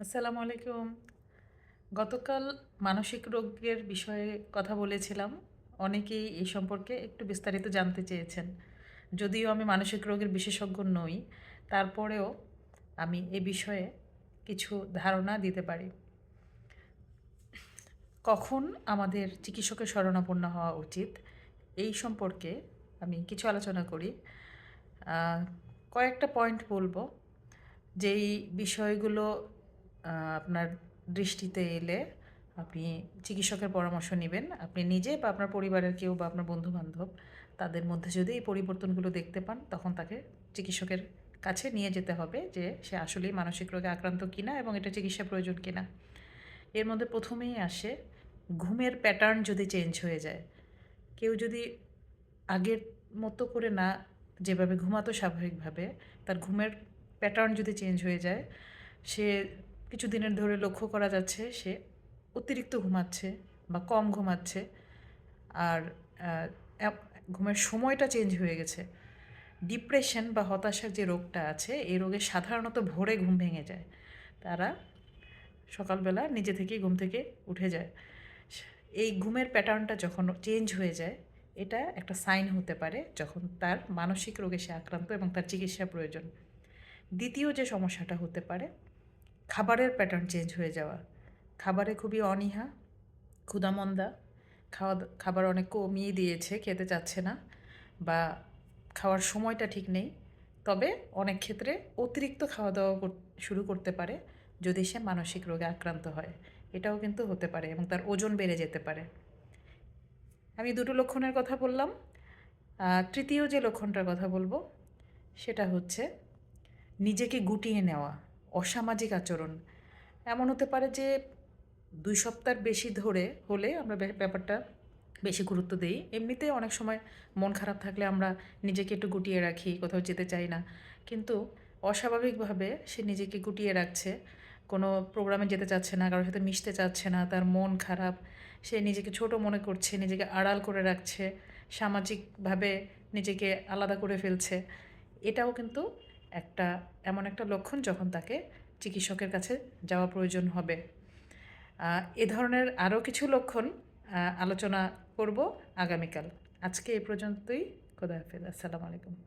আসসালামু আলাইকুম। গতকাল মানসিক রোগের বিষয়ে কথা বলেছিলাম। অনেকেই এই সম্পর্কে একটু বিস্তারিত জানতে চেয়েছেন। যদিও আমি মানসিক রোগের বিশেষজ্ঞ নই, তারপরেও আমি এ বিষয়ে কিছু ধারণা দিতে পারি। কখন আমাদের চিকিৎসকের শরণাপন্ন হওয়া উচিত, এই সম্পর্কে আমি কিছু আলোচনা করি। কয়েকটা পয়েন্ট বলব। যেই বিষয়গুলো আপনার দৃষ্টিতে এলে আপনি চিকিৎসকের পরামর্শ নেবেন। আপনি নিজে বা আপনার পরিবারের কেউ বা আপনার বন্ধু বান্ধব তাদের মধ্যে যদি এই পরিবর্তনগুলো দেখতে পান, তখন তাকে চিকিৎসকের কাছে নিয়ে যেতে হবে যে সে আসলেই মানসিক রোগে আক্রান্ত কিনা এবং এটা চিকিৎসা প্রয়োজন কিনা। এর মধ্যে প্রথমেই আসে, ঘুমের প্যাটার্ন যদি চেঞ্জ হয়ে যায়, কেউ যদি আগের মতো করে না যেভাবে ঘুমাতো স্বাভাবিকভাবে, তার ঘুমের প্যাটার্ন যদি চেঞ্জ হয়ে যায়, সে কিছু দিনের ধরে লক্ষ্য করা যাচ্ছে সে অতিরিক্ত ঘুমাচ্ছে বা কম ঘুমাচ্ছে আর ঘুমের সময়টা চেঞ্জ হয়ে গেছে। ডিপ্রেশন বা হতাশার যে রোগটা আছে, এই রোগে সাধারণত ভোরে ঘুম ভেঙে যায়। তারা সকালবেলা নিজে থেকেই ঘুম থেকে উঠে যায়। এই ঘুমের প্যাটার্নটা যখন চেঞ্জ হয়ে যায়, এটা একটা সাইন হতে পারে যখন তার মানসিক রোগে সে আক্রান্ত এবং তার চিকিৎসা প্রয়োজন। দ্বিতীয় যে সমস্যাটা হতে পারে খাবারের প্যাটার্ন চেঞ্জ হয়ে যাওয়া। খাবারে খুবই অনীহা, ক্ষুধামন্দা, খাওয়া খাবার অনেক কমিয়ে দিয়েছে, খেতে চাচ্ছে না বা খাওয়ার সময়টা ঠিক নেই। তবে অনেক ক্ষেত্রে অতিরিক্ত খাওয়া দাওয়া শুরু করতে পারে যদি সে মানসিক রোগে আক্রান্ত হয়। এটাও কিন্তু হতে পারে এবং তার ওজন বেড়ে যেতে পারে। আমি দুটো লক্ষণের কথা বললাম। তৃতীয় যে লক্ষণটার কথা বলব, সেটা হচ্ছে নিজেকে গুটিয়ে নেওয়া। অসামাজিক আচরণ। এমন হতে পারে যে দুই সপ্তাহের বেশি ধরে হলে আমরা ব্যাপারটা বেশি গুরুত্ব দিই। এমনিতে অনেক সময় মন খারাপ থাকলে আমরা নিজেকে একটু গুটিয়ে রাখি, কোথাও যেতে চাই না। কিন্তু অস্বাভাবিকভাবে সে নিজেকে গুটিয়ে রাখছে। কোনো প্রোগ্রামে যেতে চাচ্ছে না, কারোর সাথে মিশতে চাচ্ছে না, তার মন খারাপ, সে নিজেকে ছোট মনে করছে, নিজেকে আড়াল করে রাখছে, সামাজিকভাবে নিজেকে আলাদা করে ফেলছে। এটাও কিন্তু একটা, এমন একটা লক্ষণ যখন তাকে চিকিৎসকের কাছে যাওয়া প্রয়োজন হবে। এ ধরনের আরও কিছু লক্ষণ আলোচনা করব আগামীকাল। আজকে এ পর্যন্তই। খোদা হাফেজ। আসসালামু আলাইকুম।